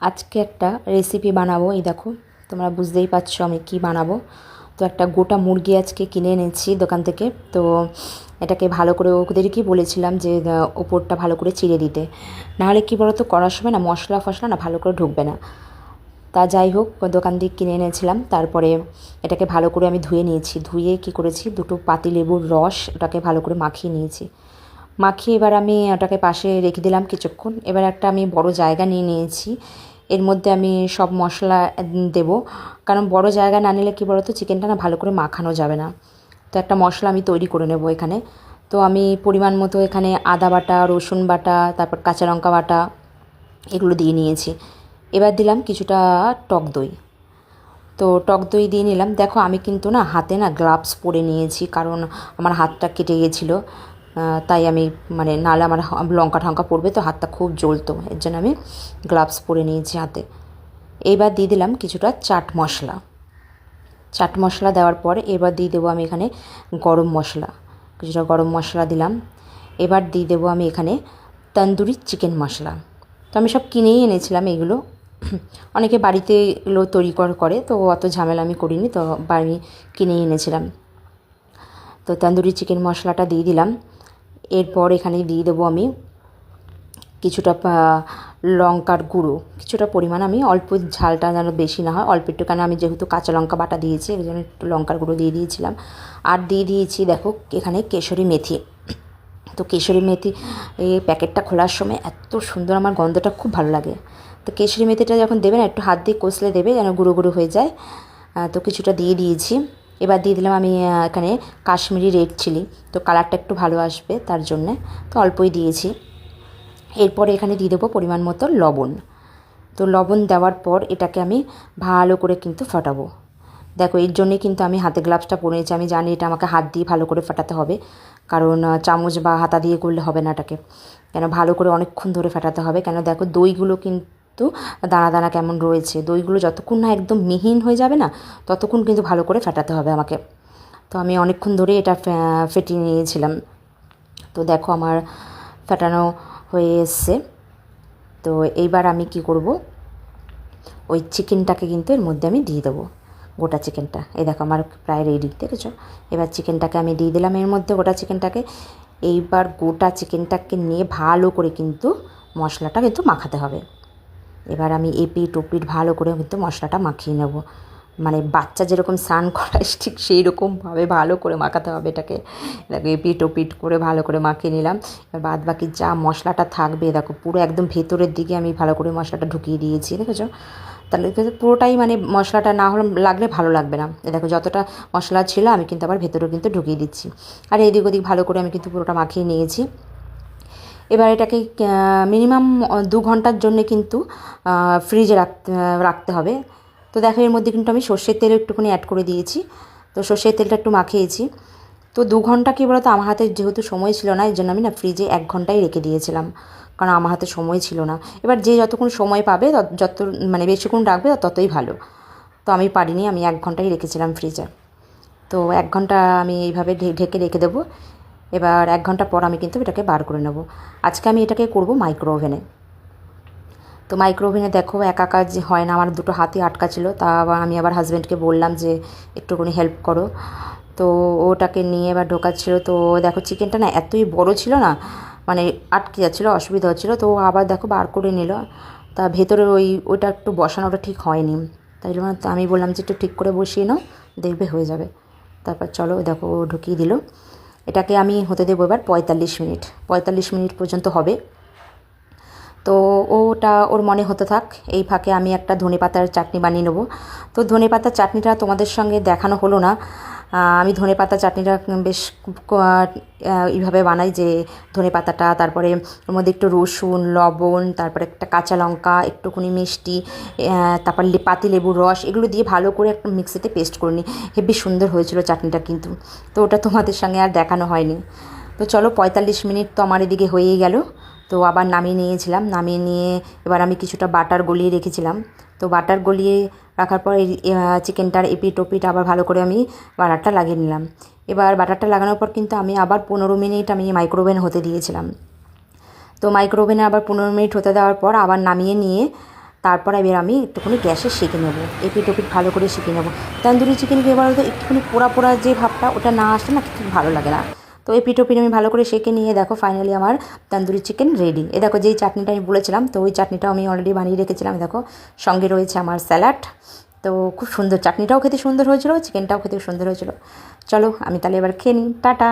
আজকে একটা রেসিপি বানাবো। এই দেখো, তোমরা বুঝতেই পারছ আমি কি বানাবো। তো একটা গোটা মুরগি আজকে কিনে এনেছি দোকান থেকে। তো এটাকে ভালো করে ওদেরকেই বলেছিলাম যে ওপরটা ভালো করে চিড়ে দিতে। নাহলে কী বলতো, করার সময় না মশলা ফসলা না ভালো করে ঢুকবে না। তা যাই হোক, দোকান থেকে কিনে এনেছিলাম। তারপরে এটাকে ভালো করে আমি ধুয়ে নিয়েছি। ধুয়ে কি করেছি? দুটো পাতিলেবুর রস ওটাকে ভালো করে মাখিয়ে নিয়েছি। মাখিয়ে এবার আমি ওটাকে পাশে রেখে দিলাম কিছুক্ষণ। এবার একটা আমি বড় জায়গা নিয়ে নিয়েছি। এর মধ্যে আমি সব মশলা দেব। কারণ বড় জায়গা না নিলে কী বলতো, চিকেনটা না ভালো করে মাখানো যাবে না। তো একটা মশলা আমি তৈরি করে নেব এখানে। তো আমি পরিমাণ মতো এখানে আদা বাটা, রসুন বাটা, তারপর কাঁচা লঙ্কা বাটা এগুলো দিয়ে নিয়েছি। এবার দিলাম কিছুটা টক দই। তো টক দই দিয়ে নিলাম। দেখো আমি কিন্তু না হাতে না গ্লাভস পরে নিয়েছি, কারণ আমার হাতটা কেটে গেছিল। তাই আমি মানে নালে আমার লঙ্কা ঠঙ্কা পড়বে তো হাতটা খুব জ্বলতো। এর জন্য আমি গ্লাভস পরে নিয়েছি হাতে। এইবার দিয়ে দিলাম কিছুটা চাট মশলা। চাট মশলা দেওয়ার পর এবার দিয়ে দেবো আমি এখানে গরম মশলা। কিছুটা গরম মশলা দিলাম। এবার দিয়ে দেবো আমি এখানে তন্দুরি চিকেন মশলা। তো আমি সব কিনেই এনেছিলাম এগুলো। অনেকে বাড়িতে এগুলো তৈরি কর তো অত ঝামেলা আমি করিনি, তো বাড়ি কিনেই এনেছিলাম। তো তন্দুরি চিকেন মশলাটা দিয়ে দিলাম। এরপর এখানে দিয়ে দেবো আমি কিছুটা লঙ্কার গুঁড়ো। কিছুটা পরিমাণ আমি অল্প ঝালটা যেন বেশি না হয়, অল্প একটু কেন আমি যেহেতু কাঁচা লঙ্কা বাটা দিয়েছি, এই জন্য একটু লঙ্কার গুঁড়ো দিয়ে দিয়েছিলাম। আর দিয়ে দিয়েছি, দেখো, এখানে কেশরি মেথি। তো কেশরি মেথি এই প্যাকেটটা খোলার সময় এত সুন্দর আমার গন্ধটা খুব ভালো লাগে। তো কেশরি মেথিটা যখন দেবে না একটু হাত দিয়ে কষলে দেবে, যেন গুঁড়ো গুঁড়ো হয়ে যায়। তো কিছুটা দিয়ে দিয়েছি। এবার দিয়ে দিলাম আমি এখানে কাশ্মীরি রেড চিলি। তো কালারটা একটু ভালো আসবে তার জন্যে। তো অল্পই দিয়েছি। এরপরে এখানে দিয়ে দেবো পরিমাণ মতো লবণ। তো লবণ দেওয়ার পর এটাকে আমি ভালো করে কিন্তু ফাটাবো। দেখো, এর জন্যে কিন্তু আমি হাতে গ্লাভসটা পরেছি। আমি জানি এটা আমাকে হাত দিয়ে ভালো করে ফাটাতে হবে। কারণ চামচ বা হাতা দিয়ে করলে হবে না এটাকে। কেন ভালো করে অনেকক্ষণ ধরে ফাটাতে হবে। কেন দেখো, দইগুলো কিন্তু দানা দানা কেমন রয়েছে? দইগুলো যতক্ষণ না একদম মিহিন হয়ে যাবে না, ততক্ষণ কিন্তু ভালো করে ফাটাতে হবে আমাকে। তো আমি অনেকক্ষণ ধরে এটা ফেটিয়ে নিয়েছিলাম। তো দেখো আমার ফাটানো হয়ে এসছে। তো এইবার আমি কি করব? ওই চিকেনটাকে কিন্তু এর মধ্যে আমি দিয়ে দেবো, গোটা চিকেনটা। এই দেখো আমার প্রায় রেডি দেখেছ? এবার চিকেনটাকে আমি দিয়ে দিলাম এর মধ্যে গোটা চিকেনটাকে। এইবার গোটা চিকেনটাকে নিয়ে ভালো করে কিন্তু মশলাটা কিন্তু মাখাতে হবে। এবার আমি এপিট ওপিট ভালো করে কিন্তু মশলাটা মাখিয়ে নেব। মানে বাচ্চা যেরকম স্নান করায় ঠিক সেই রকমভাবে ভালো করে মাখাতে হবে এটাকে। দেখো এপিট ওপিট করে ভালো করে মাখিয়ে নিলাম। এবার বাদ বাকি যা মশলাটা থাকবে, দেখো পুরো একদম ভেতরের দিকে আমি ভালো করে মশলাটা ঢুকিয়ে দিয়েছি, দেখেছ? তাহলে কিন্তু পুরোটাই মানে মশলাটা না হলে লাগলে ভালো লাগবে না। দেখো যতটা মশলা ছিল আমি কিন্তু আবার ভেতরেও কিন্তু ঢুকিয়ে দিচ্ছি। আর এদিক ওদিক ভালো করে আমি কিন্তু পুরোটা মাখিয়ে নিয়েছি। এবার এটাকে মিনিমাম দু ঘণ্টার জন্য কিন্তু ফ্রিজে রাখতে রাখতে হবে। তো দেখো, এর মধ্যে কিন্তু আমি সর্ষের তেল একটুখানি অ্যাড করে দিয়েছি। তো সর্ষের তেলটা একটু মাখিয়েছি। তো দু ঘণ্টা কী বলতো, আমার হাতে যেহেতু সময় ছিল না এর জন্য আমি না ফ্রিজে এক ঘন্টাই রেখে দিয়েছিলাম। কারণ আমার হাতে সময় ছিল না। এবার যে যতক্ষণ সময় পাবে যত মানে বেশিক্ষণ রাখবে, ততই ভালো। তো আমি পারিনি, আমি এক ঘন্টাই রেখেছিলাম ফ্রিজে তো এক ঘণ্টা আমি এইভাবে ঢেকে রেখে দেবো। এবার এক ঘণ্টা পর আমি কিন্তু এটাকে বার করে নেব। আজকে আমি এটাকে করব মাইক্রো ওভেনে তো মাইক্রো ওভেনে দেখো একা কাজ হয় না, আমার দুটো হাতই আটকা ছিল, তা আবার আমি আবার হাজব্যান্ডকে বললাম যে, একটুখানি হেল্প করো। তো ওটাকে নিয়ে এবার ঢোকাচ্ছিল, তো দেখো চিকেনটা না এতই বড় ছিল না মানে আটকে যাচ্ছিল, অসুবিধা হচ্ছিল, তো আবার দেখো বার করে নিল। তা ভেতরে ওই, ওইটা একটু বসানোটা ঠিক হয়নি। তাই জন্য আমি বললাম যে, একটু ঠিক করে বসিয়ে নাও, দেখবে হয়ে যাবে। তারপর চলো দেখো ঢুকিয়ে দিল। এটাকে আমি হতে দেবো এবার পঁয়তাল্লিশ মিনিট। পঁয়তাল্লিশ মিনিট পর্যন্ত হবে। তো ওটা ওর মনে হতে থাক, এই ফাঁকে আমি একটা ধনে পাতার চাটনি বানিয়ে নেব। তো ধনে পাতার চাটনিটা তোমাদের সঙ্গে দেখানো হলো না। আমি ধনে পাতা চাটনিটা বেশ এইভাবে বানাই যে ধনে পাতাটা, তারপরে ওর মধ্যে একটু রসুন, লবণ, তারপরে একটা কাঁচা লঙ্কা, একটুখানি মিষ্টি তারপর পাতি লেবুর রস, এগুলো দিয়ে ভালো করে একটা মিক্সিতে পেস্ট করে নিই। হেবি সুন্দর হয়েছিল চাটনিটা কিন্তু। তো ওটা তোমাদের সঙ্গে আর দেখানো হয়নি। তো চলো পঁয়তাল্লিশ মিনিট তো আমার এদিকে হয়েই গেল। তো আবার নামিয়ে নিয়েছিলাম। নামিয়ে নিয়ে এবার আমি কিছুটা বাটার গলিয়ে রেখেছিলাম। তো বাটার গলিয়ে রাখার পর এই চিকেনটার এপিট আবার ভালো করে আমি বাটারটা লাগিয়ে নিলাম। এবার বাটারটা লাগানোর পর কিন্তু আমি আবার পনেরো মিনিট আমি মাইক্রোওভেন হতে দিয়েছিলাম। তো মাইক্রোওভেনে আবার পনেরো মিনিট হতে দেওয়ার পর আবার নামিয়ে নিয়ে তারপর এবার আমি একটুখানি গ্যাসে শিখে নেব। এপিট ওপিট ভালো করে শিখে নেব। তন্দুরি চিকেন বলো তো একটুখানি পোড়া পোড়া যে ভাবটা ওটা না আসলে না ঠিক ভালো লাগে না। তো এই পিঠো পিঠো আমি ভালো করে সেঁকে নিয়ে দেখো ফাইনালি আমার তন্দুরি চিকেন রেডি এ দেখো যেই চাটনিটা আমি বলেছিলাম, তো ওই চাটনিটাও আমি অলরেডি বানিয়ে রেখেছিলাম, দেখো। সঙ্গে রয়েছে আমার স্যালাড তো খুব সুন্দর, চাটনিটাও খেতে সুন্দর হয়েছিল চিকেনটাও খেতে সুন্দর হয়েছিল। চলো আমি তাহলে এবার খেয়ে নিই। টাটা!